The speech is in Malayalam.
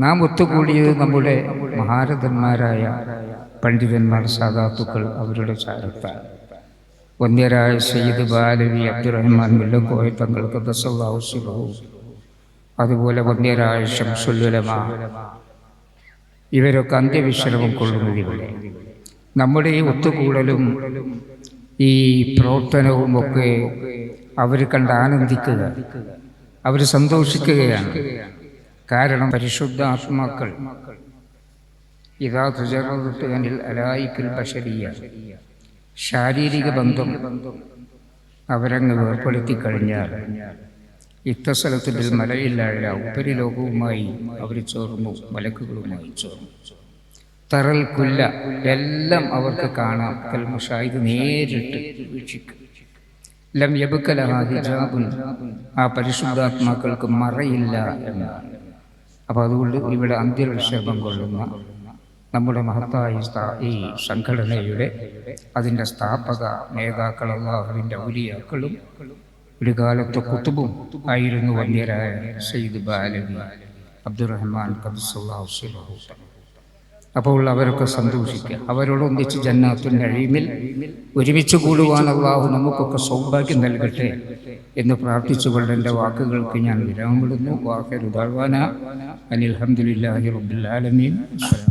നാം ഒത്തുകൂടിയത് നമ്മുടെ മഹാരഥന്മാരായ പണ്ഡിതന്മാർ സാധാത്തുക്കൾ അവരുടെ ചാരത്താണ് വന്യരായ സയ്യിദ് ബാലവി അബ്ദുറഹ്മാൻ മുല്ലക്കോയ തങ്ങൾക്ക് ദസവാസുഖവും അതുപോലെ വന്യരായ ഷംസുല്ലുലമ ഇവരൊക്കെ അന്ത്യവിശ്രമം കൊള്ളുന്നതിലൂടെ നമ്മുടെ ഈ ഒത്തുകൂടലും ഈ പ്രവർത്തനവും ഒക്കെ അവർ കണ്ട് ആനന്ദിക്കുക അവർ സന്തോഷിക്കുകയാണ്. കാരണം പരിശുദ്ധ ആത്മാക്കൾ ഇതാ തുജറിൽ അലായിക്കൽ ബഷരിയ. ശാരീരിക ബന്ധം അവരങ്ങ് വേർപ്പെടുത്തി കഴിഞ്ഞാൽ ഇത്തസ്ഥലത്തിൽ മലയില്ലാഴ ഉപരിലോകവുമായി അവർ ചേർന്നു മലക്കുകളുമായി ചേർന്നു. തറൽ കുല്ല എല്ലാം അവർക്ക് കാണാം. കൽമുഷായത് നേരിട്ട് വീക്ഷിക്കും. ലം യബുക്കലഹ ഹിജാബുൻ. ആ പരിശുദ്ധാത്മാക്കൾക്ക് മറയില്ല എന്നാണ്. അപ്പോൾ അതുകൊണ്ട് ഇവിടെ അന്ത്യവിക്ഷേപം കൊള്ളുന്ന നമ്മുടെ മഹത്തായ ഈ സംഘടനയുടെ അതിന്റെ സ്ഥാപക നേതാക്കൾ അള്ളാഹുവിന്റെ ഔലിയാക്കളും ഒരു കാലത്ത് കുത്തുബും ആയിരുന്നു വന്യരായ സയ്യിദ് ബാലി അബ്ദുറഹ്മാൻ കബ്സുല്ലാഹു അപ്പോൾ അവരൊക്കെ സന്തോഷിക്കുക. അവരോടൊന്നിച്ച് ജന്നാത്തുൽ നഴീമിൽ ഒരുമിച്ച് കൂടുവാൻ അള്ളാഹു നമുക്കൊക്കെ സൗഭാഗ്യം നൽകട്ടെ എന്ന് പ്രാർത്ഥിച്ചുകൊണ്ട് എന്റെ വാക്കുകൾക്ക് ഞാൻ വിരാമിടുന്നു വാഹരുദാന അനിൽ അഹമ്മദില്ലാഹി റബ്ബുൽ ആലമീൻ. അസ്സലാമു